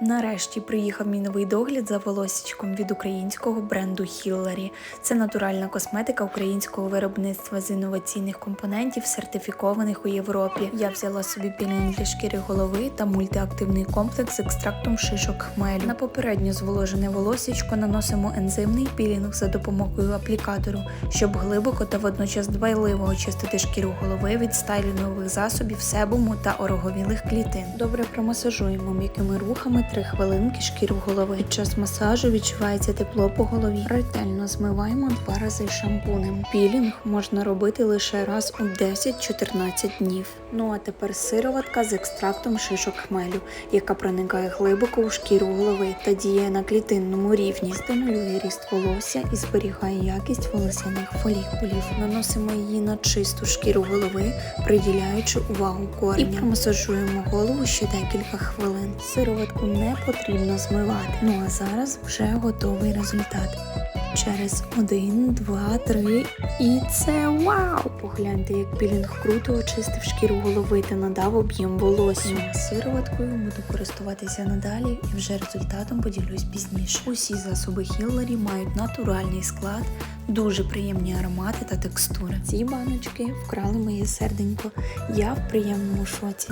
Нарешті приїхав мій новий догляд за волосічком від українського бренду Hillary. Це натуральна косметика українського виробництва з інноваційних компонентів, сертифікованих у Європі. Я взяла собі пілінг для шкіри голови та мультиактивний комплекс з екстрактом шишок хмелю. На попередньо зволожене волосічко наносимо ензимний пілінг за допомогою аплікатору, щоб глибоко та водночас дбайливо очистити шкіру голови від стайлінгових засобів, себуму та ороговілих клітин. Добре промасажуємо м'якими рухами 3 хвилинки шкіру голови. Під час масажу відчувається тепло по голові. Ретельно змиваємо два рази шампунем. Пілінг можна робити лише раз у 10-14 днів. Ну а тепер сироватка з екстрактом шишок хмелю, яка проникає глибоко у шкіру голови та діє на клітинному рівні, стимулює ріст волосся і зберігає якість волосяних фолікулів. Наносимо її на чисту шкіру голови, приділяючи увагу коренням. І промасажуємо голову ще декілька хвилин. Сироватку не потрібно змивати. Ну а зараз вже готовий результат. Через один, два, три і це вау! Погляньте, як пілінг круто очистив шкіру голови та надав об'єм волосся. Сироваткою буду користуватися надалі і вже результатом поділюсь пізніше. Усі засоби Хіллері мають натуральний склад, дуже приємні аромати та текстури. Ці баночки вкрали моє серденько. Я в приємному шоці.